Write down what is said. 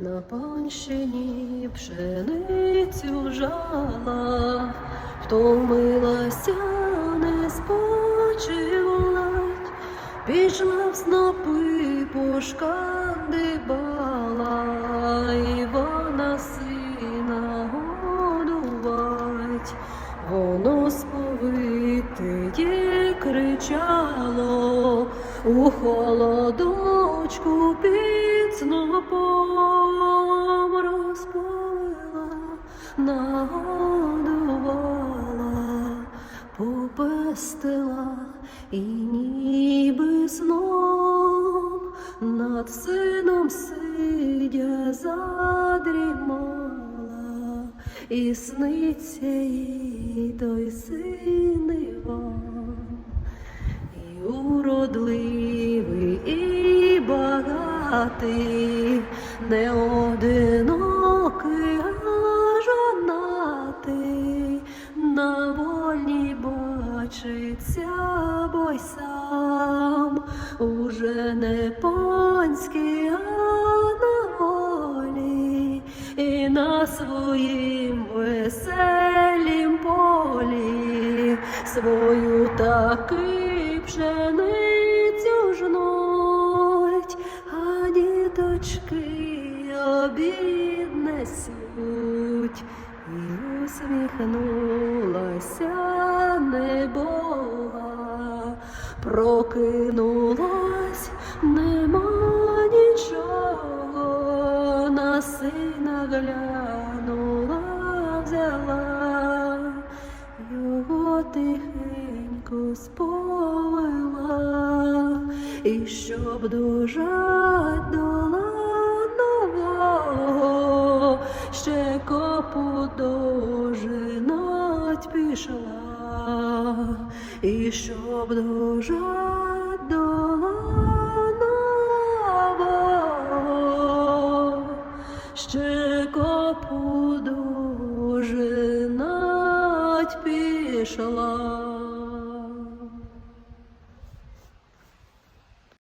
На панщині пшеницю жала, втомилася, не спочивать, пішла в снопи пошкандибала, і вона сина годувать, воно сповите кричало у холодочку під снопом нагодувала, попестила і ніби сном над сином сидя задрімала, і сниться їй той син Іван. І уродливий, і багатий, не одинокий, бо й сам уже не панський, а на волі, і на своїм веселім полі свою таки пшеницю жнуть, а діточки обід несуть. І усміхнулася небога, прокинулась, нема нічого, на сина глянула, взяла, його тихенько сповела, і щоб дожать до ланового, ще копу дожинать пішла, і щоб дуже долана ще копу дуже пішла.